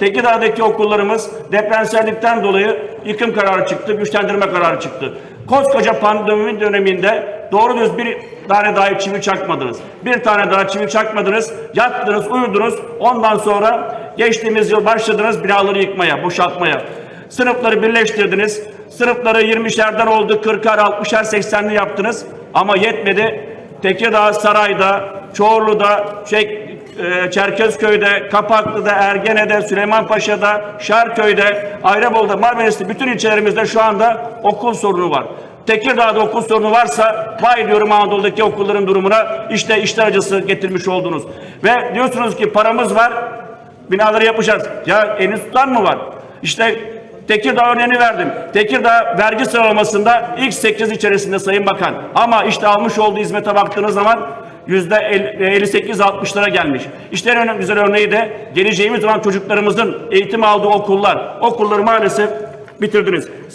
Tekirdağ'daki okullarımız depremsellikten dolayı yıkım kararı çıktı, güçlendirme kararı çıktı. Koskoca pandemi döneminde doğru düz bir tane daha çivi çakmadınız. Bir tane daha çivi çakmadınız, yattınız, uyudunuz. Ondan sonra geçtiğimiz yıl başladınız binaları yıkmaya, boşaltmaya. Sınıfları birleştirdiniz. Sınıfları 20'şerden oldu, 40'ar, 60'er, 80'li yaptınız. Ama yetmedi. Tekirdağ, Saray'da, Çorlu'da, şey, e, Çerkezköy'de, Kapaklı'da, Ergene'de, Süleymanpaşa'da, Şarköy'de, Ayrabol'da, Marmaris'te bütün ilçelerimizde şu anda okul sorunu var. Tekirdağ'da okul sorunu varsa vay diyorum Anadolu'daki okulların durumuna işte işler acısı getirmiş oldunuz. Ve diyorsunuz ki paramız var binaları yapacağız. Ya eliniz tutan mı var? İşte Tekirdağ örneğini verdim. Tekirdağ vergi sıralamasında ilk 8 içerisinde Sayın Bakan. Ama işte almış olduğu hizmete baktığınız zaman yüzde 58-60'lara gelmiş. İşte en güzel örneği de geleceğimiz olan çocuklarımızın eğitim aldığı okullar. Okulları maalesef bitirdiniz.